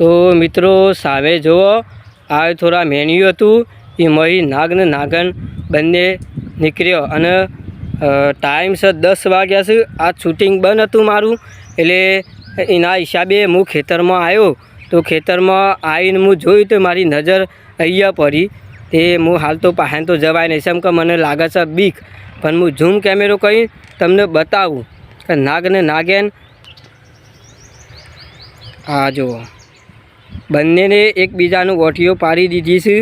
તો મિત્રો, સામે જુઓ, આ થોડા મેન્યુ હતું. એ મહી નાગ ને નાગન બંને નીકળ્યો અને ટાઈમ છે દસ વાગ્યા છે. આ શૂટિંગ બંધ હતું મારું. એટલે એના હિસાબે હું ખેતરમાં આવ્યો. તો ખેતરમાં આવીને હું જોયું તો મારી નજર અહીંયા પડી. તે હું હાલ તો પાસે તો જવાય નહીં. કેમ કે મને લાગે છે બીક. પણ હું ઝૂમ કેમેરો કહી તમને બતાવું. કે નાગને નાગેન, આ જુઓ. બંનેને એકબીજાનું ગોઠીઓ પાડી દીધી છે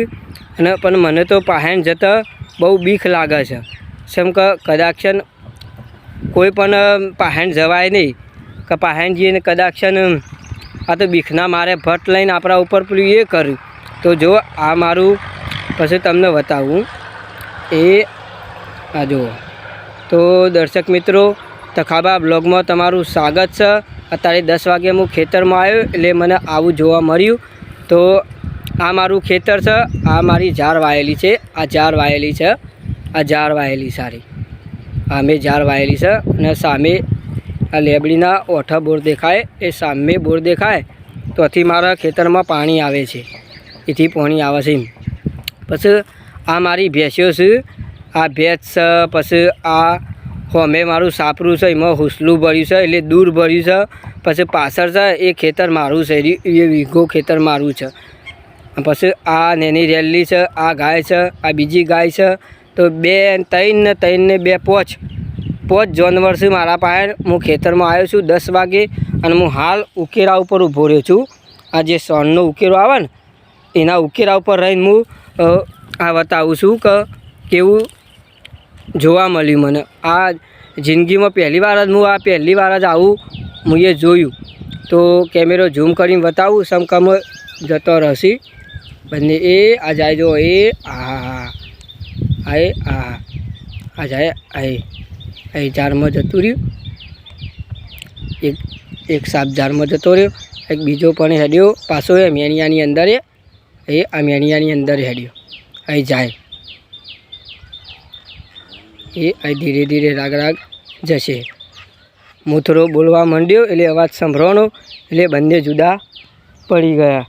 અને પણ મને તો પહાણ જતાં બહુ બીક લાગે છે. જેમ કે કદાચ કોઈ પણ પહાણ જવાય નહીં, કે પહાણ જઈને કદાચ આ તો બીખના મારે ભટ્ટ લઈને આપણા ઉપર પેલું એ કર્યું. તો જો આ મારું પછી તમને બતાવું. એ આ જુઓ. તો દર્શક મિત્રો, તખાબા બ્લોગમાં તમારું સ્વાગત છે. અત્યારે દસ વાગે હું ખેતરમાં આવ્યો એટલે મને આવું જોવા મળ્યું. તો આ મારું ખેતર છે, આ મારી ઝાર વાયેલી છે, આ ઝાર વાયેલી છે, આ ઝાર વાયેલી સારી. આ મેં ઝાર વાયેલી છે અને સામે આ લેબડીના ઓઠા બોર દેખાય, એ સામે બોર દેખાય, તો આથી મારા ખેતરમાં પાણી આવે છે. એથી પાણી આવે છે પછી આ મારી ભેંસો છે, આ ભેંસ છે, પછી આ હોમે મારું સાપરું છે, એમાં હુસલું ભર્યું છે, એટલે દૂર ભર્યું છે, પછી પાછળ છે, એ ખેતર મારું છે, એ એ વીઘો ખેતર મારું છે. પછી આ નેની રેલી છે, આ ગાય છે, આ બીજી ગાય છે, તો બે ત્રણ ને ત્રણ ને બે પોચ. પોચ જાનવર છે મારા પાસે હું ખેતરમાં આવ્યો છું દસ વાગે, અને હું હાલ ઉકેરા ઉપર ઊભો રહ્યો છું. આ જે સોનનો ઉકેરો આવે ને, એના ઉકેરા ઉપર રહીને હું આ બતાવું છું કે કેવું જોવા મળ્યું મને. આ જિંદગીમાં પહેલી વાર જ હું આ પહેલી વાર જ આવું, હું એ જોયું. તો કેમેરો ઝૂમ કરીને બતાવું, સમકમ જતો રહેશે. બંને એ, આ જાય જો એ, આ આ એ, આ આ જાય, આ એ. ઝાડમાં જતું રહ્યું. એક એક સાપ ઝાડમાં જતો રહ્યો. એક બીજો પણ હેડ્યો પાછો એ મેણિયાની અંદર એ આ મેણિયાની અંદર હેડ્યો. અહીં જાય. એ અહીં ધીરે ધીરે રાગ રાગ જશે. મૂથરો બોલવા માંડ્યો એટલે અવાજ સંભળવાનો એટલે બંને જુદા પડી ગયા.